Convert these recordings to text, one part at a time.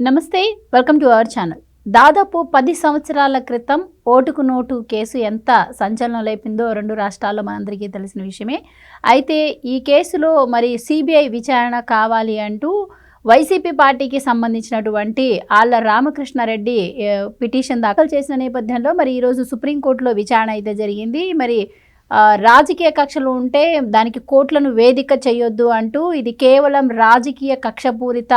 నమస్తే welcome to our channel. దాదాపు పది సంవత్సరాల క్రితం ఓటుకు నోటు కేసు ఎంత సంచలనం లేపిందో రెండు రాష్ట్రాల్లో మనందరికీ తెలిసిన విషయమే. అయితే ఈ కేసులో మరి సిబిఐ విచారణ కావాలి అంటూ వైసీపీ పార్టీకి సంబంధించినటువంటి ఆళ్ళ రామకృష్ణారెడ్డి పిటిషన్ దాఖలు చేసిన నేపథ్యంలో మరి ఈరోజు సుప్రీంకోర్టులో విచారణ అయితే జరిగింది. మరి రాజకీయ కక్షలు ఉంటే దానికి కోర్టులను వేదిక చేయొద్దు అంటూ ఇది కేవలం రాజకీయ కక్షపూరిత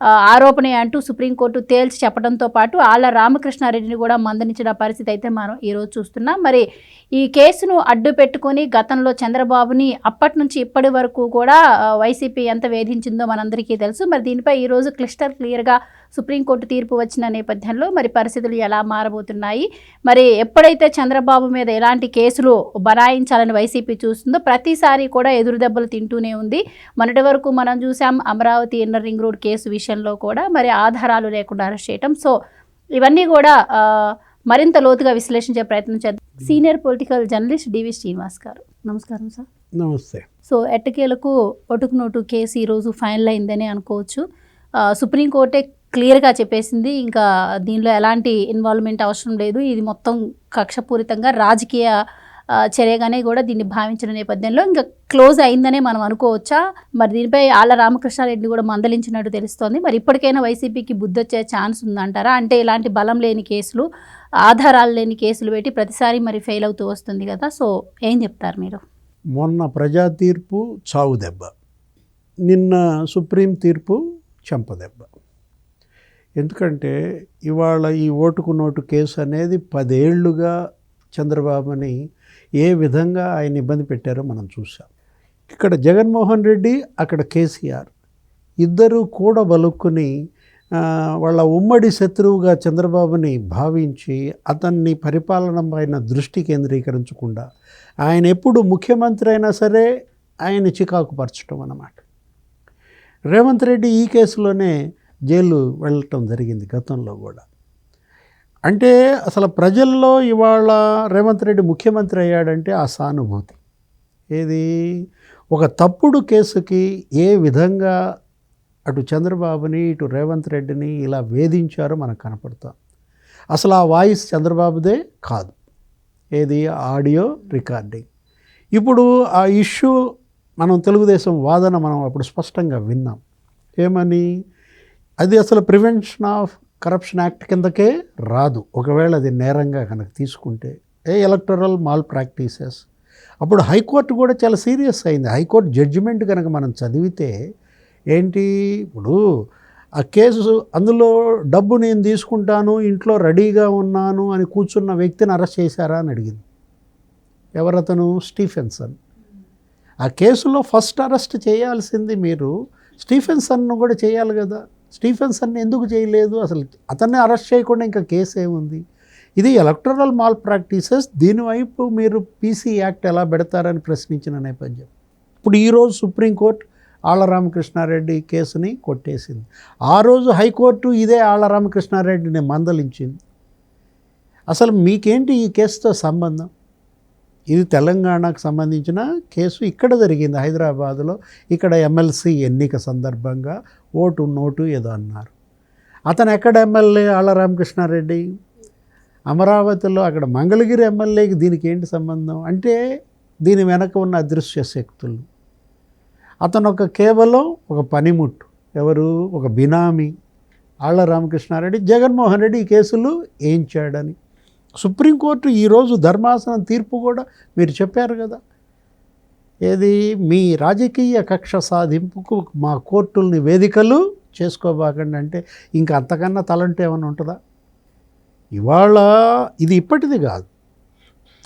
ఆరోపణే అంటూ సుప్రీంకోర్టు తేల్చి చెప్పడంతో పాటు ఆళ్ళ రామకృష్ణారెడ్డిని కూడా మందలించిన పరిస్థితి అయితే మనం ఈరోజు చూస్తున్నాం. మరి ఈ కేసును అడ్డు పెట్టుకొని గతంలో చంద్రబాబుని అప్పటి నుంచి ఇప్పటి వరకు కూడా వైసీపీ ఎంత వేధించిందో మనందరికీ తెలుసు. మరి దీనిపై ఈరోజు క్లిస్టర్ క్లియర్గా సుప్రీంకోర్టు తీర్పు వచ్చిన నేపథ్యంలో మరి పరిస్థితులు ఎలా మారబోతున్నాయి? మరి ఎప్పుడైతే చంద్రబాబు మీద ఎలాంటి కేసులు బనాయించాలని వైసీపీ చూస్తుందో ప్రతిసారి కూడా ఎదురు దెబ్బలు తింటూనే ఉంది. మొన్నటి వరకు మనం చూసాం Amaravati inner ring road case విషయంలో కూడా మరి ఆధారాలు లేకుండా అరెస్ట్ చేయటం. సో ఇవన్నీ కూడా మరింత లోతుగా విశ్లేషించే ప్రయత్నం చేద్దాం. Senior political journalist DV Srinivas గారు నమస్కారం సార్. నమస్తే. సో ఎట్టకేలకు ఒటుకు నోటు కేసు ఈరోజు ఫైనల్ అయిందని అనుకోవచ్చు. సుప్రీంకోర్టే క్లియర్గా చెప్పేసింది. ఇంకా దీనిలో ఎలాంటి ఇన్వాల్వ్మెంట్ అవసరం లేదు. ఇది మొత్తం కక్షపూరితంగా రాజకీయ చర్యగానే కూడా దీన్ని భావించిన నేపథ్యంలో ఇంకా క్లోజ్ అయిందనే మనం అనుకోవచ్చా? మరి దీనిపై ఆళ్ళ రామకృష్ణారెడ్డి కూడా మందలించినట్టు తెలుస్తోంది. మరి ఇప్పటికైనా వైసీపీకి బుద్ధి వచ్చే ఛాన్స్ ఉందంటారా? అంటే ఇలాంటి బలం లేని కేసులు ఆధారాలు లేని కేసులు పెట్టి ప్రతిసారి మరి ఫెయిల్ అవుతూ వస్తుంది కదా. సో ఏం చెప్తారు మీరు? మొన్న ప్రజా తీర్పు చావు దెబ్బ. నిన్న సుప్రీం తీర్పు చెంపదెబ్బ. ఎందుకంటే ఇవాళ ఈ ఓటుకు నోటు కేసు అనేది పదేళ్ళుగా చంద్రబాబుని ఏ విధంగా ఆయన ఇబ్బంది పెట్టారో మనం చూసాం ఇక్కడ జగన్మోహన్ రెడ్డి అక్కడ కేసీఆర్ ఇద్దరూ కూడా బలుక్కుని వాళ్ళ ఉమ్మడి శత్రువుగా చంద్రబాబుని భావించి అతన్ని పరిపాలన పైన దృష్టి కేంద్రీకరించకుండా ఆయన ఎప్పుడు ముఖ్యమంత్రి అయినా సరే ఆయన చికాకు పరచడం అన్నమాట. రేవంత్ రెడ్డి ఈ కేసులోనే జైలు వెళ్ళటం జరిగింది గతంలో కూడా. అంటే అసలు ప్రజల్లో ఇవాళ రేవంత్ రెడ్డి ముఖ్యమంత్రి అయ్యాడంటే ఆ సానుభూతి. ఏది? ఒక తప్పుడు కేసుకి ఏ విధంగా అటు చంద్రబాబుని ఇటు రేవంత్ రెడ్డిని ఇలా వేధించారో మనకు కనపడతాం. అసలు ఆ వాయిస్ చంద్రబాబుదే కాదు. ఏది? Audio recording. ఇప్పుడు ఆ ఇష్యూ మనం తెలుగుదేశం వాదన మనం అప్పుడు స్పష్టంగా విన్నాం. ఏమని? అది అసలు ప్రివెన్షన్ ఆఫ్ కరప్షన్ యాక్ట్ కిందకే రాదు. ఒకవేళ అది నేరంగా కనుక తీసుకుంటే ఏ ఎలక్టరల్ మాల్ ప్రాక్టీసెస్ అప్పుడు హైకోర్టు కూడా చాలా సీరియస్ అయింది. హైకోర్టు జడ్జిమెంట్ కనుక మనం చదివితే ఏంటి? ఇప్పుడు ఆ కేసు అందులో డబ్బు నేను తీసుకుంటాను ఇంట్లో రెడీగా ఉన్నాను అని కూర్చున్న వ్యక్తిని అరెస్ట్ చేశారా అని అడిగింది. ఎవరతను? స్టీఫెన్సన్. ఆ కేసులో ఫస్ట్ అరెస్ట్ చేయాల్సింది మీరు స్టీఫెన్సన్ను కూడా చేయాలి కదా. స్టీఫెన్సన్ ఎందుకు చేయలేదు? అసలు అతన్ని అరెస్ట్ చేయకుండా ఇంకా కేసు ఏముంది? ఇది ఎలక్టరల్ మాల్ ప్రాక్టీసెస్ దీనివైపు మీరు పీసీ యాక్ట్ ఎలా పెడతారని ప్రశ్నించిన నేపథ్యం. ఇప్పుడు ఈరోజు సుప్రీంకోర్టు ఆళ్ళ రామకృష్ణారెడ్డి కేసుని కొట్టేసింది. ఆ రోజు హైకోర్టు ఇదే ఆళ్ళ రామకృష్ణారెడ్డిని మందలించింది. అసలు మీకేంటి ఈ కేసుతో సంబంధం? ఇది తెలంగాణకు సంబంధించిన కేసు. ఇక్కడ జరిగింది హైదరాబాద్లో. ఇక్కడ ఎమ్మెల్సీ ఎన్నిక సందర్భంగా ఓటు నోటు ఏదో అన్నారు. అతను ఎక్కడ ఎమ్మెల్యే? ఆళ్ళ రామకృష్ణారెడ్డి. అమరావతిలో అక్కడ మంగళగిరి ఎమ్మెల్యేకి దీనికి ఏంటి సంబంధం? అంటే దీని వెనక ఉన్న అదృశ్య శక్తులు. అతను ఒక కేవలం ఒక పనిముట్టు. ఎవరు? ఒక బినామీ. ఆళ్ళ రామకృష్ణారెడ్డి. జగన్మోహన్ రెడ్డి ఈ కేసులు ఏం చేయడని? సుప్రీంకోర్టు ఈరోజు ధర్మాసనం తీర్పు కూడా మీరు చెప్పారు కదా. ఏది? మీ రాజకీయ కక్ష సాధింపుకు మా కోర్టుల్ని వేదికలు చేసుకోబాకండి అంటే ఇంకా అంతకన్నా తలంటే ఏమైనా ఉంటుందా? ఇవాళ ఇది ఇప్పటిది కాదు.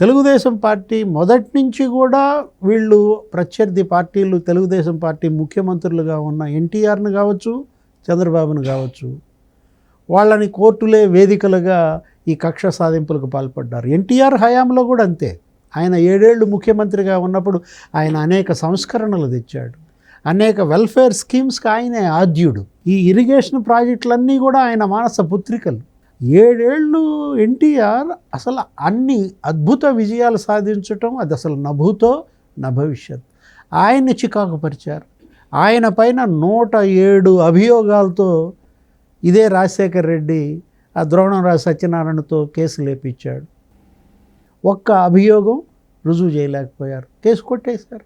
తెలుగుదేశం పార్టీ మొదటి నుంచి కూడా వీళ్ళు ప్రత్యర్థి పార్టీలు తెలుగుదేశం పార్టీ ముఖ్యమంత్రులుగా ఉన్న ఎన్టీఆర్ను కావచ్చు చంద్రబాబును కావచ్చు వాళ్ళని కోర్టులే వేదికలుగా ఈ కక్ష సాధింపులకు పాల్పడ్డారు. ఎన్టీఆర్ హయాంలో కూడా అంతే. ఆయన ఏడేళ్ళు ముఖ్యమంత్రిగా ఉన్నప్పుడు ఆయన అనేక సంస్కరణలు తెచ్చాడు. అనేక వెల్ఫేర్ స్కీమ్స్కి ఆయనే ఆద్యుడు. ఈ ఇరిగేషన్ ప్రాజెక్టులన్నీ కూడా ఆయన మానస పుత్రికలు. ఏడేళ్ళు ఎన్టీఆర్ అసలు అన్ని అద్భుత విజయాలు సాధించటం అది అసలు నభూతో నభవిష్యత్. ఆయన్ని చికాకు పరిచారు ఆయన పైన నూట ఏడు అభియోగాలతో ఇదే రాజశేఖర్ రెడ్డి ఆ ద్రోణంరాజు సత్యనారాయణతో కేసు లేపించాడు. ఒక్క అభియోగం రుజువు చేయలేకపోయారు. కేసు కొట్టేశారు.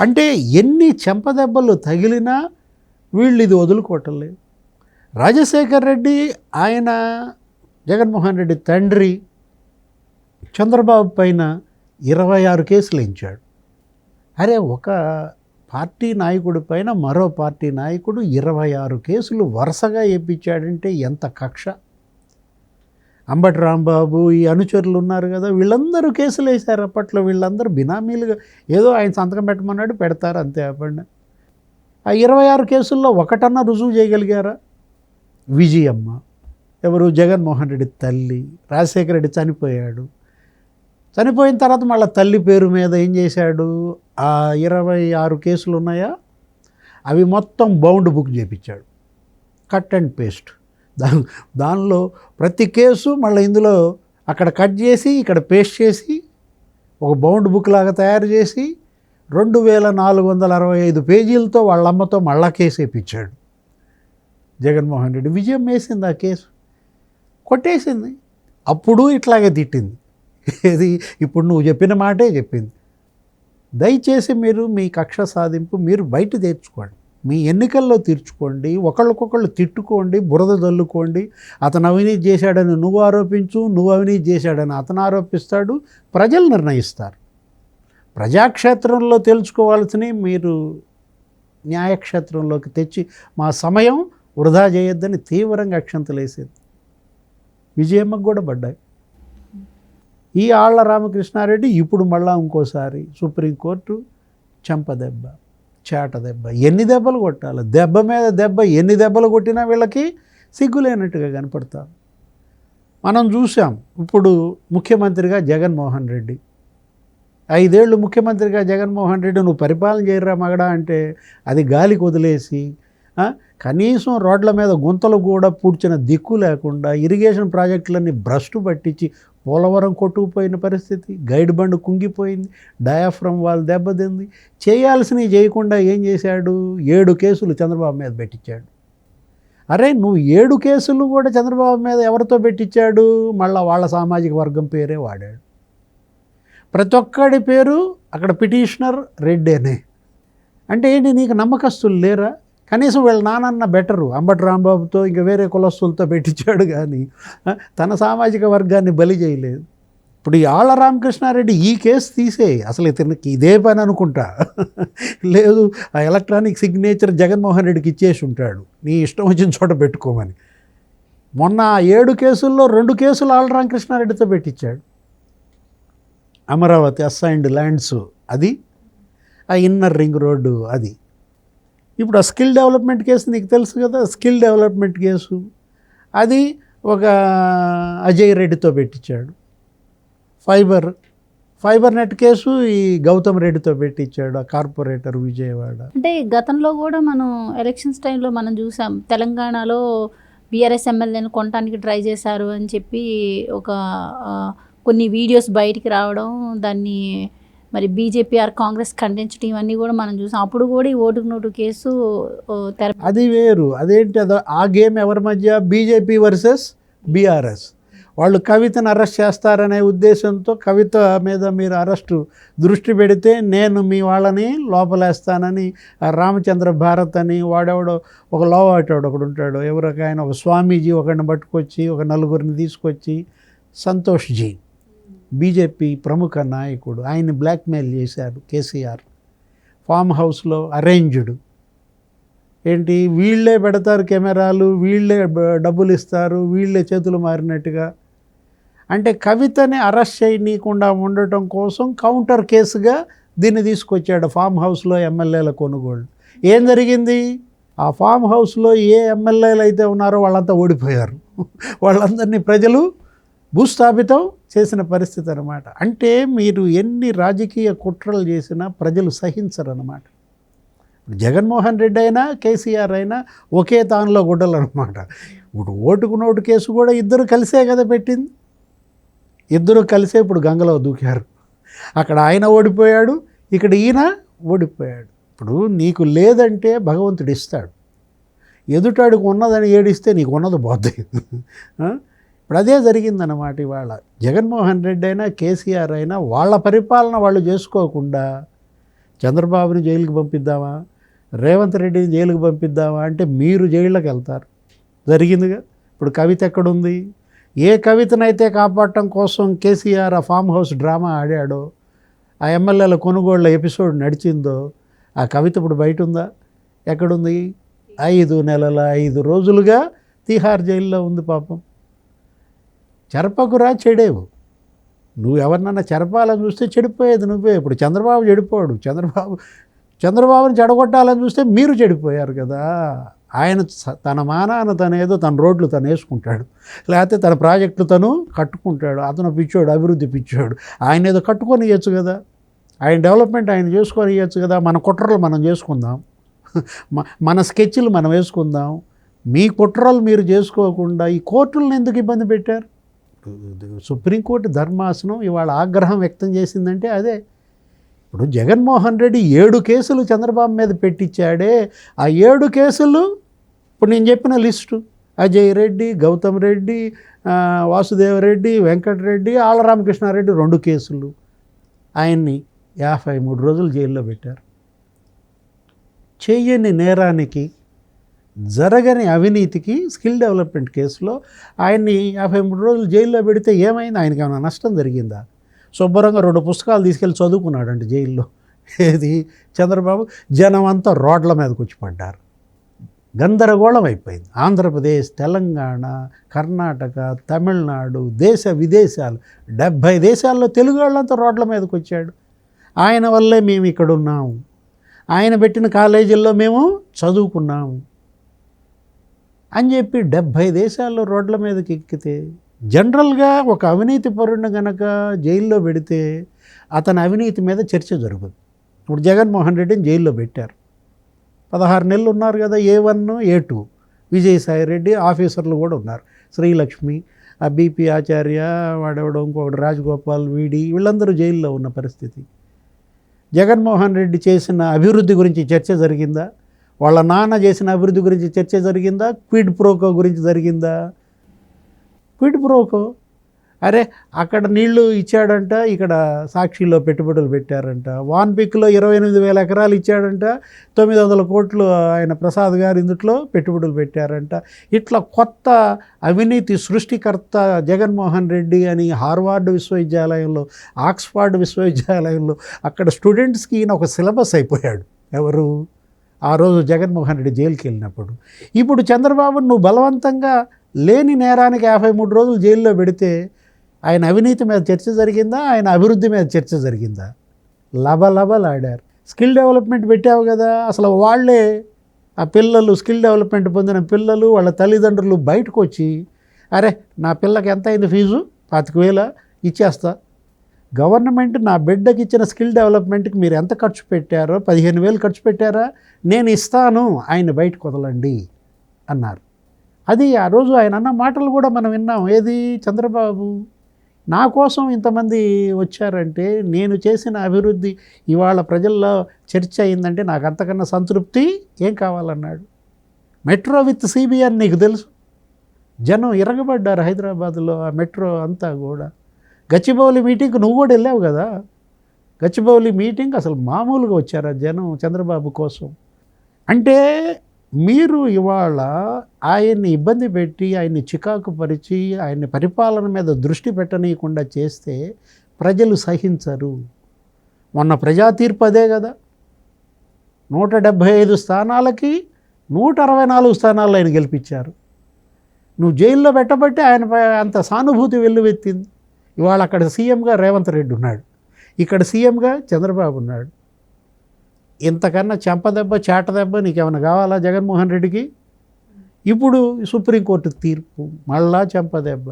అంటే ఎన్ని చెంపదెబ్బలు తగిలినా వీళ్ళు ఇది వదులుకోవటం రాజశేఖర్ రెడ్డి ఆయన జగన్మోహన్ రెడ్డి తండ్రి చంద్రబాబు పైన ఇరవై ఆరు కేసులు ఇచ్చాడు అరే ఒక పార్టీ నాయకుడి పైన మరో పార్టీ నాయకుడు ఇరవై ఆరు కేసులు వరుసగా వేయించాడంటే ఎంత కక్ష? అంబటి రాంబాబు ఈ అనుచరులు ఉన్నారు కదా వీళ్ళందరూ కేసులు వేశారు అప్పట్లో. వీళ్ళందరూ బినామీలుగా ఏదో ఆయన సంతకం పెట్టమన్నాడు పెడతారు అంతే అప్పండి ఆ ఇరవై ఆరు కేసుల్లో ఒకటన్నా రుజువు చేయగలిగారా? విజయమ్మ. ఎవరు? జగన్మోహన్ రెడ్డి తల్లి. రాజశేఖర రెడ్డి చనిపోయాడు. చనిపోయిన తర్వాత మళ్ళీ తల్లి పేరు మీద ఏం చేశాడు? ఆ ఇరవై ఆరు కేసులు ఉన్నాయా? అవి మొత్తం bound book చేపించాడు. Cut and paste. దా దానిలో ప్రతి కేసు మళ్ళీ ఇందులో అక్కడ కట్ చేసి ఇక్కడ పేస్ట్ చేసి ఒక బౌండ్ బుక్ లాగా తయారు చేసి రెండు వేల నాలుగు వందల అరవై ఐదు పేజీలతో వాళ్ళ అమ్మతో మళ్ళా కేసు వేయించాడు జగన్మోహన్ రెడ్డి విజయం వేసింది ఆ కేసు. కొట్టేసింది. అప్పుడు ఇట్లాగే తిట్టింది. ఇది ఇప్పుడు నువ్వు చెప్పిన మాటే చెప్పింది. దయచేసి మీరు మీ కక్ష సాధింపు మీరు బయట తెచ్చుకోండి మీ ఎన్నికల్లో తీర్చుకోండి. ఒకళ్ళకొకళ్ళు తిట్టుకోండి బురద జల్లుకోండి. అతను అవినీతి చేశాడని నువ్వు ఆరోపించు నువ్వు అవినీతి చేశాడని అతను ఆరోపిస్తాడు. ప్రజలు నిర్ణయిస్తారు. ప్రజాక్షేత్రంలో తెలుసుకోవాల్సినవి మీరు న్యాయక్షేత్రంలోకి తెచ్చి మా సమయం వృధా చేయొద్దని తీవ్రంగా అక్షంతలేసేది విజయమ్మకు కూడా పడ్డాయి. ఈ ఆళ్ళ రామకృష్ణారెడ్డి ఇప్పుడు మళ్ళా ఇంకోసారి సుప్రీంకోర్టు చెంపదెబ్బ చేట దెబ్బ. ఎన్ని దెబ్బలు కొట్టాలి? దెబ్బ మీద దెబ్బ ఎన్ని దెబ్బలు కొట్టినా వీళ్ళకి సిగ్గులేనట్టుగా కనపడతారు. మనం చూసాం ఇప్పుడు ముఖ్యమంత్రిగా జగన్మోహన్ రెడ్డి. ఐదేళ్ళు ముఖ్యమంత్రిగా జగన్మోహన్ రెడ్డి నువ్వు పరిపాలన చేయరా మగడా అంటే అది గాలికి వదిలేసి కనీసం రోడ్ల మీద గుంతలు కూడా పూడ్చిన దిక్కు లేకుండా ఇరిగేషన్ ప్రాజెక్టులన్నీ భ్రష్టు పట్టించి పోలవరం కొట్టుకుపోయిన పరిస్థితి గైడ్ బండ్ కుంగిపోయింది డయాఫ్రమ్ వాళ్ళు దెబ్బతింది. చేయాల్సినవి చేయకుండా ఏం చేశాడు? ఏడు కేసులు చంద్రబాబు మీద పెట్టించాడు. అరే నువ్వు ఏడు కేసులు కూడా చంద్రబాబు మీద ఎవరితో పెట్టించాడు? మళ్ళీ వాళ్ళ సామాజిక వర్గం పేరే వాడాడు. ప్రతి ఒక్కడి పేరు అక్కడ పిటిషనర్ రెడ్డేనే. అంటే ఏంటి నీకు నమ్మకస్తులు లేరా? కనీసం వీళ్ళ నానన్న బెటరు అంబటి రాంబాబుతో ఇంకా వేరే కులస్తులతో పెట్టించాడు కానీ తన సామాజిక వర్గాన్ని బలి చేయలేదు. ఇప్పుడు ఈ ఆళ్ళ రామకృష్ణారెడ్డి ఈ కేసు తీసే అసలు ఇతనికి ఇదే పని అనుకుంటా. లేదు ఆ ఎలక్ట్రానిక్ సిగ్నేచర్ జగన్మోహన్ రెడ్డికి ఇచ్చేసి ఉంటాడు. నీ ఇష్టం వచ్చిన చోట పెట్టుకోమని. మొన్న ఏడు కేసుల్లో రెండు కేసులు ఆళ్ళ రామకృష్ణారెడ్డితో పెట్టించాడు. అమరావతి అసైన్డ్ ల్యాండ్స్ అది ఆ ఇన్నర్ రింగ్ రోడ్డు అది. ఇప్పుడు ఆ స్కిల్ డెవలప్మెంట్ కేసు నీకు తెలుసు కదా స్కిల్ డెవలప్మెంట్ కేసు. అది ఒక అజయ్ రెడ్డితో పెట్టించాడు. ఫైబర్ ఫైబర్ నెట్ కేసు ఈ గౌతమ్ రెడ్డితో పెట్టించాడు ఆ కార్పొరేటర్ విజయవాడ. అంటే గతంలో కూడా మనం ఎలక్షన్స్ టైంలో మనం చూసాం తెలంగాణలో బీఆర్ఎస్ ఎమ్మెల్యేని కొనడానికి ట్రై చేశారు అని చెప్పి ఒక కొన్ని వీడియోస్ బయటికి రావడం దాన్ని మరి బీజేపీ ఆర్ కాంగ్రెస్ ఖండించడం ఇవన్నీ కూడా మనం చూసాం. అప్పుడు కూడా ఈ ఓటుకు నోటు కేసు అది వేరు. అదేంటి అదో ఆ గేమ్ ఎవరి మధ్య? BJP versus BRS. వాళ్ళు కవితను అరెస్ట్ చేస్తారనే ఉద్దేశంతో కవిత మీద మీరు అరెస్టు దృష్టి పెడితే నేను మీ వాళ్ళని లోపలేస్తానని రామచంద్ర భారత్ అని వాడెవడో ఒక లోవాటాడు ఒకడు ఉంటాడు. ఎవరికి ఆయన ఒక స్వామీజీ ఒకరిని పట్టుకొచ్చి ఒక నలుగురిని తీసుకొచ్చి సంతోష్ జీ బీజేపీ ప్రముఖ నాయకుడు. ఆయన్ని బ్లాక్మెయిల్ చేశారు కేసీఆర్. ఫామ్ హౌస్లో అరేంజ్డ్. ఏంటి? వీళ్ళే పెడతారు కెమెరాలు వీళ్ళే డబ్బులు ఇస్తారు వీళ్ళే చేతులు మారినట్టుగా. అంటే కవితని అరెస్ట్ చేయనీయకుండా ఉండటం కోసం కౌంటర్ కేసుగా దీన్ని తీసుకొచ్చాడు ఫామ్ హౌస్లో ఎమ్మెల్యేల కొనుగోలు. ఏం జరిగింది? ఆ ఫామ్ హౌస్లో ఏ ఎమ్మెల్యేలు అయితే ఉన్నారో వాళ్ళంతా ఓడిపోయారు. వాళ్ళందరినీ ప్రజలు భూస్థాపితం చేసిన పరిస్థితి అనమాట అంటే మీరు ఎన్ని రాజకీయ కుట్రలు చేసినా ప్రజలు సహించరు అనమాట జగన్మోహన్ రెడ్డి అయినా కేసీఆర్ అయినా ఒకే తానులో గుడ్డలు అనమాట ఇప్పుడు ఓటుకు నోటు కేసు కూడా ఇద్దరు కలిసే కదా పెట్టింది. ఇద్దరు కలిసే ఇప్పుడు గంగలో దూకారు. అక్కడ ఆయన ఓడిపోయాడు ఇక్కడ ఈయన ఓడిపోయాడు. ఇప్పుడు నీకు లేదంటే భగవంతుడు ఇస్తాడు. ఎదుటాడికి ఉన్నదని ఏడిస్తే నీకు ఉన్నది పోతాయి ఇప్పుడు అదే జరిగిందన్నమాట ఇవాళ. జగన్మోహన్ రెడ్డి అయినా కేసీఆర్ అయినా వాళ్ళ పరిపాలన వాళ్ళు చేసుకోకుండా చంద్రబాబుని జైలుకి పంపిద్దామా? రేవంత్ రెడ్డిని జైలుకి పంపిద్దామా? అంటే మీరు జైళ్ళకి వెళ్తారు. జరిగిందిగా? ఇప్పుడు కవిత ఎక్కడుంది? ఏ కవితనైతే కాపాడటం కోసం కేసీఆర్ ఆ ఫామ్ హౌస్ డ్రామా ఆడాడో ఆ ఎమ్మెల్యేల కొనుగోళ్ళ ఎపిసోడ్ నడిచిందో ఆ కవిత ఇప్పుడు బయట ఉందా ఎక్కడుంది? ఐదు నెలల ఐదు రోజులుగా తిహార్ జైల్లో ఉంది పాపం. చెరపకురా చెడేవు. నువ్వు ఎవరినన్నా చెరపాలని చూస్తే చెడిపోయేది నువ్వే. ఇప్పుడు చంద్రబాబు చెడిపోడు. చంద్రబాబు చంద్రబాబుని చెడగొట్టాలని చూస్తే మీరు చెడిపోయారు కదా. ఆయన తన మానాన తనేదో ఏదో తన రోడ్లు తను వేసుకుంటాడు. లేకపోతే తన ప్రాజెక్టులు తను కట్టుకుంటాడు. అతను పిచ్చోడు అభివృద్ధి పిచ్చోడు. ఆయన ఏదో కట్టుకొని ఇవ్వచ్చు కదా. ఆయన డెవలప్మెంట్ ఆయన చేసుకొని ఇవ్వచ్చు కదా. మన కుట్రలు మనం చేసుకుందాం. మన స్కెచ్లు మనం వేసుకుందాం. మీ కుట్రలు మీరు చేసుకోకుండా ఈ కోర్టులను ఎందుకు ఇబ్బంది పెట్టారు? సుప్రీంకోర్టు ధర్మాసనం ఇవాళ ఆగ్రహం వ్యక్తం చేసిందంటే అదే. ఇప్పుడు జగన్మోహన్ రెడ్డి ఏడు కేసులు చంద్రబాబు మీద పెట్టించాడే. ఆ ఏడు కేసులు ఇప్పుడు నేను చెప్పిన లిస్టు. అజయ్ రెడ్డి గౌతమ్ రెడ్డి ఆ, వాసుదేవరెడ్డి వెంకటరెడ్డి ఆళ్ళ రామకృష్ణారెడ్డి రెండు కేసులు ఆయన్ని యాభై మూడు రోజులు జైల్లో పెట్టారు. చేయని నేరానికి జరగని అవినీతికి స్కిల్ డెవలప్మెంట్ కేసులో ఆయన్ని యాభై మూడు రోజులు జైల్లో పెడితే ఏమైంది? ఆయనకి ఏమైనా నష్టం జరిగిందా? శుభ్రంగా రెండు పుస్తకాలు తీసుకెళ్ళి చదువుకున్నాడండి జైల్లో. ఏది? చంద్రబాబు జనం అంతా రోడ్ల మీదకి వచ్చి పడ్డారు. గందరగోళం అయిపోయింది. ఆంధ్రప్రదేశ్ తెలంగాణ కర్ణాటక తమిళనాడు దేశ విదేశాలు డెబ్భై దేశాల్లో తెలుగు వాళ్ళంతా రోడ్ల మీదకి వచ్చాడు. ఆయన వల్లే మేము ఇక్కడ ఉన్నాము. ఆయన పెట్టిన కాలేజీల్లో మేము చదువుకున్నాము. అని చెప్పి డెబ్భై దేశాల్లో రోడ్ల మీదకి ఎక్కితే జనరల్గా ఒక అవినీతి పరుడిని గనక జైల్లో పెడితే అతని అవినీతి మీద చర్చ జరుగుతుంది ఇప్పుడు జగన్మోహన్ రెడ్డిని జైల్లో పెట్టారు. పదహారు నెలలు ఉన్నారు కదా A one A two. Vijayasai Reddy ఆఫీసర్లు కూడా ఉన్నారు. శ్రీలక్ష్మి ఆ బీపీ ఆచార్య వాడెవడం ఇంకొకటి రాజగోపాల్ వీడి వీళ్ళందరూ జైల్లో ఉన్న పరిస్థితి. జగన్మోహన్ రెడ్డి చేసిన అభివృద్ధి గురించి చర్చ జరిగిందా? వాళ్ళ నాన్న చేసిన అభివృద్ధి గురించి చర్చ జరిగిందా? క్విడ్ ప్రోకో గురించి జరిగిందా? Quid pro? అరే అక్కడ నీళ్ళు ఇచ్చాడంట ఇక్కడ సాక్షిలో పెట్టుబడులు పెట్టారంట. వాన్ పిక్లో ఇరవై ఎనిమిది వేల ఎకరాలు ఇచ్చాడంట తొమ్మిది వందల కోట్లు ఆయన ప్రసాద్ గారు ఇందుట్లో పెట్టుబడులు పెట్టారంట. ఇట్లా కొత్త అవినీతి సృష్టికర్త జగన్మోహన్ రెడ్డి అని హార్వార్డ్ విశ్వవిద్యాలయంలో ఆక్స్ఫర్డ్ విశ్వవిద్యాలయంలో అక్కడ స్టూడెంట్స్కి ఈయన ఒక సిలబస్ అయిపోయాడు. ఎవరు? ఆ రోజు జగన్మోహన్ రెడ్డి జైలుకి వెళ్ళినప్పుడు. ఇప్పుడు చంద్రబాబు నువ్వు బలవంతంగా లేని నేరానికి యాభై మూడు రోజులు జైల్లో పెడితే ఆయన అవినీతి మీద చర్చ జరిగిందా? ఆయన అభివృద్ధి మీద చర్చ జరిగిందా? లబలబలాడారు. స్కిల్ డెవలప్మెంట్ పెట్టావు కదా. అసలు వాళ్ళే ఆ పిల్లలు స్కిల్ డెవలప్మెంట్ పొందిన పిల్లలు వాళ్ళ తల్లిదండ్రులు బయటకు వచ్చి అరే నా పిల్లకి ఎంత అయింది ఫీజు? పాతిక వేల? ఇచ్చేస్తా. గవర్నమెంట్ నా బిడ్డకి ఇచ్చిన స్కిల్ డెవలప్మెంట్కి మీరు ఎంత ఖర్చు పెట్టారో పదిహేను వేలు ఖర్చు పెట్టారా? నేను ఇస్తాను ఆయన బయటకు వదలండి అన్నారు. అది ఆ రోజు ఆయన అన్న మాటలు కూడా మనం విన్నాం. ఏది చంద్రబాబు? నా కోసం ఇంతమంది వచ్చారంటే నేను చేసిన అభివృద్ధి ఇవాళ ప్రజల్లో చర్చ అయిందంటే నాకు అంతకన్నా సంతృప్తి ఏం కావాలన్నాడు. మెట్రో విత్ సిబిఎన్ నీకు తెలుసు. జనం ఇరగబడ్డారు హైదరాబాద్లో ఆ మెట్రో అంతా కూడా. గచ్చిబౌలి మీటింగ్కి నువ్వు కూడా వెళ్ళావు కదా. గచ్చిబౌలి మీటింగ్ అసలు మామూలుగా వచ్చారు జనం చంద్రబాబు కోసం? అంటే మీరు ఇవాళ ఆయన్ని ఇబ్బంది పెట్టి ఆయన్ని చికాకు పరిచి ఆయన్ని పరిపాలన మీద దృష్టి పెట్టనీయకుండా చేస్తే ప్రజలు సహించరు. మొన్న ప్రజా తీర్పు అదే కదా. నూట డెబ్భై ఐదు స్థానాలకి నూట అరవై నాలుగు స్థానాలు ఆయన గెలిపించారు. నువ్వు జైల్లో పెట్టబట్టి ఆయన అంత సానుభూతి వెల్లువెత్తింది. ఇవాళ అక్కడ సీఎంగా రేవంత్ రెడ్డి ఉన్నాడు. ఇక్కడ సీఎంగా చంద్రబాబు ఉన్నాడు. ఇంతకన్నా చెంపదెబ్బ చేటదెబ్బ నీకేమైనా కావాలా జగన్మోహన్ రెడ్డికి? ఇప్పుడు సుప్రీంకోర్టు తీర్పు మళ్ళా చెంపదెబ్బ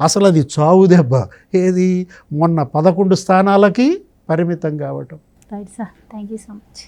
అసలు అది చావు దెబ్బ. ఏది? మొన్న పదకొండు స్థానాలకి పరిమితం కావటం. Right sir thank you so much